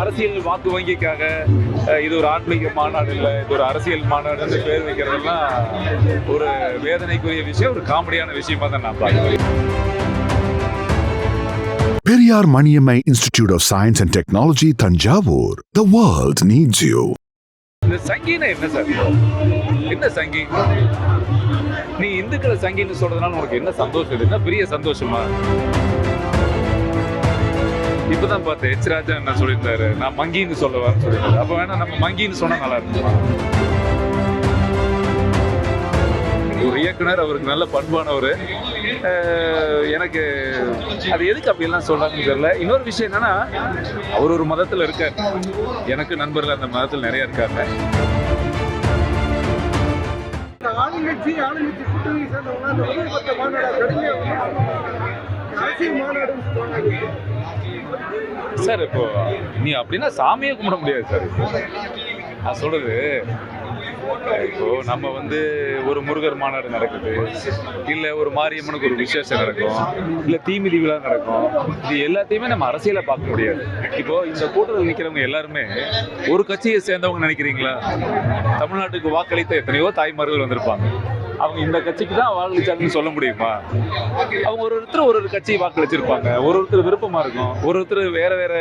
அரசியல் வாக்கு வங்கிக்காக இது ஒரு ஆன்மீக மாநாடு இல்லை இது ஒரு அரசியல் மாநாடுன்னு பேர் வைக்கிறதெல்லாம் ஒரு வேதனைக்குரிய விஷயம் ஒரு காமெடியான விஷயமா தான் நான் பார்க்குறேன். Periyar Maniammai Institute of Science and Technology, Tanjavur. The world needs you. இந்த சங்கினா என்ன சார்? என்ன சங்கி? நீ இந்துக்களை சங்கின்னு சொல்றதுனால உனக்கு என்ன சந்தோஷம்? என்ன பெரிய சந்தோஷமா? இப்பதான் பார்த்தேன். ஹெச் ராஜா என்ன சொல்லியிருந்தாரு? நான் மங்கின்னு சொல்லுவேன்னு சொல்லியிருந்தாரு. அப்ப வேணா நம்ம மங்கின்னு சொன்னா நல்லா இருக்கும்? ஒரு இயக்குனர் அவருக்கு நல்ல பண்பானவர். எனக்கு அது எதுக்கு அப்படியெல்லாம் சொல்கிறாங்கன்னு தெரியல. இன்னொரு விஷயம் என்னன்னா அவர் ஒரு மதத்தில் இருக்கார். எனக்கு நண்பர்கள் அந்த மதத்தில் நிறைய இருக்காங்க. ஆளுங்கட்சி ஆளுங்கட்சி கூட்டணி சேர்ந்தவங்க அந்த சார் இப்போ நீ அப்படின்னா சாமியே கும்பிட முடியாது சார். நான் சொல்றது இப்போ நம்ம வந்து ஒரு முருகர் மாநாடு நடக்குது. இல்ல ஒரு மாரியம்மனுக்கு ஒரு விசேஷம் நடக்கும். இல்ல தீமிதி விழா நடக்கும். இது எல்லாத்தையுமே நம்ம அரசியல பார்க்க முடியாது. இப்போ இந்த கூட்டத்தில் நிக்கிறவங்க எல்லாருமே ஒரு கட்சியை சேர்ந்தவங்க நினைக்கிறீங்களா? தமிழ்நாட்டுக்கு வாக்களித்த எத்தனையோ தாய்மார்கள் வந்திருப்பாங்க. அவங்க இந்த கட்சிக்கு தான் வாக்களிச்சாங்கன்னு சொல்ல முடியுமா? அவங்க ஒரு ஒருத்தர் ஒரு ஒரு கட்சி வாக்களிச்சிருப்பாங்க. ஒரு ஒருத்தர் விருப்பமா இருக்கும். ஒரு ஒருத்தர் வேற வேற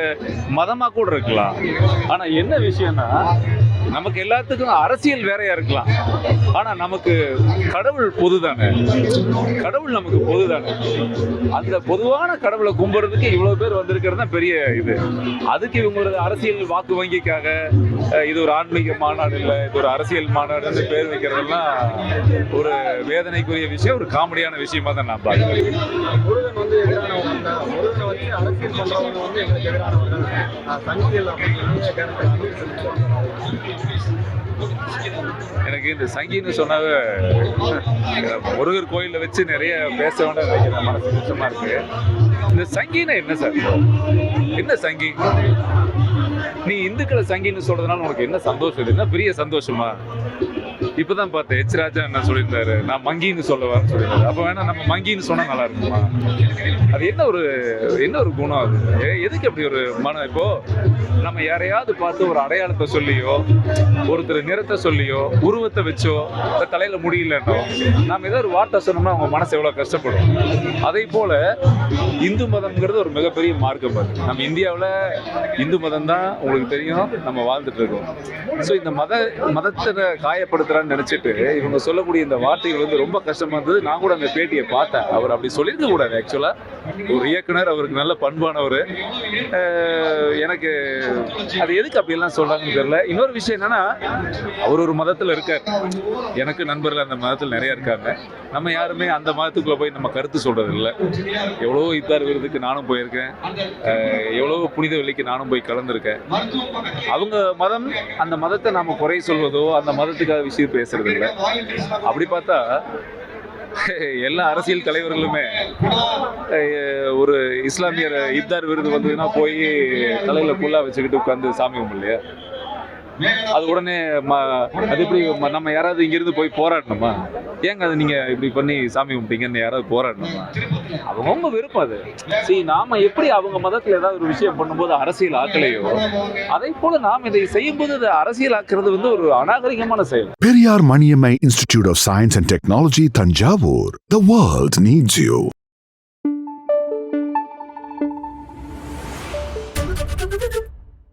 மதமா கூட இருக்கலாம். ஆனா என்ன விஷயம்னா நமக்கு எல்லாத்துக்கும் அரசியல் வேறையா இருக்கலாம். ஆனா நமக்கு கடவுள் பொதுதானே. கடவுள் நமக்கு பொதுதானே. அந்த பொதுவான கடவுளை கும்பிடுறதுக்கு இவ்வளவு பேர் வந்திருக்கிறது தான் பெரிய இது. அதுக்கு இவங்க ஒரு அரசியல் வாக்கு வங்கிக்காக இது ஒரு ஆன்மீக மாநாடு இல்லை இது ஒரு அரசியல் மாநாடுன்னு பேர் வைக்கிறதெல்லாம் ஒரு வேதனைக்குரிய விஷயம் ஒரு காமெடியான விஷயமா தான் நான் பார்க்குறேன். எனக்கு இந்த சங்கின்னு சொன்னாவே முருகர் கோயிலில் வச்சு நிறைய பேச வேண்டாம் நினைக்கிறேன். மனசு கஷ்டமா இருக்கு. இந்த சங்கினா என்ன சார்? என்ன சங்கி? நீ இந்துக்களை சங்கின்னு சொல்றதுனால உனக்கு என்ன சந்தோஷம்? இது என்ன பெரிய சந்தோஷமா? இப்பதான் பார்த்தேன். எச் ராஜா என்ன சொல்லியிருந்தாரு? நான் மங்கின்னு சொல்லுவேன்னு சொல்லியிருந்தாரு. அப்ப வேணா நம்ம மங்கின்னு சொன்னா நல்லா இருக்குமா? அது என்ன ஒரு என்ன ஒரு குணம் அது? எதுக்கு அப்படி ஒரு மனம்? இப்போ நம்ம யாரையாவது பார்த்து ஒரு அடையாளத்தை சொல்லியோ ஒருத்தர் நிறத்தை சொல்லியோ உருவத்தை வச்சோ தலையில முடியலன்னோ நாம ஏதோ ஒரு வார்த்தை சொன்னோம்னா அவங்க மனசு எவ்வளவு கஷ்டப்படும். அதே போல இந்து மதம்ங்கிறது ஒரு மிகப்பெரிய மார்க்கம் அது. நம்ம இந்தியாவில் இந்து மதம் தான் உங்களுக்கு தெரியும். நம்ம வாழ்ந்துட்டு இருக்கோம். ஸோ இந்த மத மதத்தை காயப்படுத்துறான்னு நினைச்சிட்டு இவங்க சொல்லக்கூடிய இந்த வார்த்தைகள் வந்து ரொம்ப கஷ்டமா இருந்தது. நான் கூட அந்த பேட்டியை பார்த்தேன். அவர் அப்படி சொல்லியிருக்க கூடாது ஆக்சுவலா ஒரு இயக்குனர் அவருக்கு நல்ல பண்பானவர். எனக்கு அது எதுக்கு அப்படியெல்லாம் சொல்கிறாங்கன்னு தெரியல. இன்னொரு விஷயம் என்னன்னா அவர் ஒரு மதத்தில் இருக்கார். எனக்கு நண்பர்கள் அந்த மதத்தில் நிறைய இருக்காங்க. நம்ம யாருமே அந்த மதத்துக்குள்ளே போய் நம்ம கருத்து சொல்கிறது இல்லை. எவ்வளோ இத்தார் விருதுக்கு நானும் போயிருக்கேன். எவ்வளோ புனித வெள்ளிக்கு நானும் போய் கலந்துருக்கேன். அவங்க மதம் அந்த மதத்தை நாம குறை சொல்வதோ அந்த மதத்துக்காக விஷயம் பேசுறது இல்லை. அப்படி பார்த்தா எல்லா அரசியல் தலைவர்களுமே ஒரு இஸ்லாமியர் இப்தார் விருது வந்ததுன்னா போய் தலையில புல்லா வச்சுக்கிட்டு உட்காந்து சாமி கும்பிடலையா? அது உடனே ம- அது எப்படி நம்ம யாராவது இங்கிருந்து போய் போராடணுமா? ஏங்க அது நீங்க இப்படி பண்ணி சாமி கும்பிட்டீங்கன்னு யாராவது போராடணுமா? அவங்கவுங்க விருப்பம் அது. சரி நாம எப்படி அவங்க மதத்துல ஏதாவது ஒரு விஷயம் பண்ணும்போது அரசியல் ஆக்கலையோ அதே போல நாம் இதை செய்யும்போது அது அரசியல் ஆக்குறது வந்து ஒரு அநாகரிகமான செயல். Periyar Maniammai institute of science and technology Thanjavur. The world needs you